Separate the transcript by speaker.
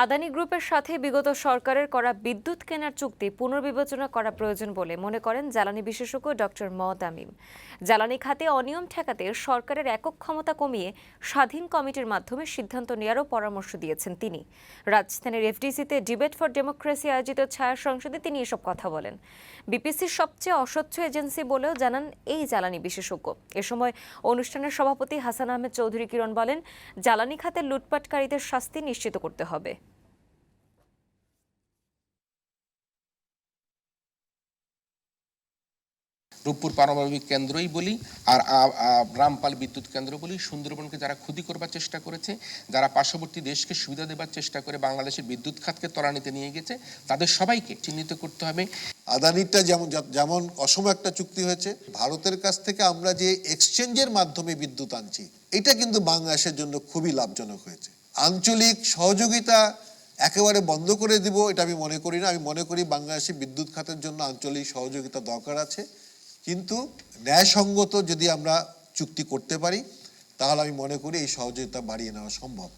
Speaker 1: আদানি গ্রুপের সাথে বিগত সরকারের করা বিদ্যুৎ কেনার চুক্তি পুনর্বিবেচনা করা প্রয়োজন বলে মনে করেন জ্বালানি বিশেষজ্ঞ ডক্টর ম তামিম জ্বালানি খাতে অনিয়ম ঠেকাতে সরকারের একক ক্ষমতা কমিয়ে স্বাধীন কমিটির মাধ্যমে সিদ্ধান্ত নেওয়ারও পরামর্শ দিয়েছেন তিনি। রাজধানীর এফডিসিতে ডিবেট ফর ডেমোক্রেসি আয়োজিত ছায়া সংসদে তিনি এসব কথা বলেন। বিপিসির সবচেয়ে অস্বচ্ছ এজেন্সি বলেও জানান এই জ্বালানি বিশেষজ্ঞ। এ সময় অনুষ্ঠানের সভাপতি হাসান আহমেদ চৌধুরী কিরণ বলেন, জ্বালানি খাতে লুটপাটকারীদের শাস্তি নিশ্চিত করতে হবে।
Speaker 2: রূপপুর পারমাণবিক কেন্দ্রই বলি আর রামপাল বিদ্যুৎ কেন্দ্র বলি, সুন্দরবনকে যারা ক্ষতি করবার চেষ্টা করেছে, যারা পার্শ্ববর্তী দেশকে সুবিধা দেবার চেষ্টা করে বাংলাদেশের বিদ্যুৎ খাতকে ত্বরান্বিতে নিয়ে গেছে, তাদের সবাইকে চিহ্নিত করতে হবে।
Speaker 3: আদানিটা যেমন যেমন অসম একটা চুক্তি হয়েছে, ভারতের কাছ থেকে আমরা যে এক্সচেঞ্জের মাধ্যমে বিদ্যুৎ আনছি, এটা কিন্তু বাংলাদেশের জন্য খুবই লাভজনক হয়েছে। আঞ্চলিক সহযোগিতা একেবারে বন্ধ করে দিব, এটা আমি মনে করি না। আমি মনে করি বাংলাদেশে বিদ্যুৎ খাতের জন্য আঞ্চলিক সহযোগিতা দরকার আছে। কিন্তু ন্যায়সঙ্গত যদি আমরা চুক্তি করতে পারি, তাহলে আমি মনে করি এই সহযোগিতা বাড়িয়ে নেওয়া সম্ভব।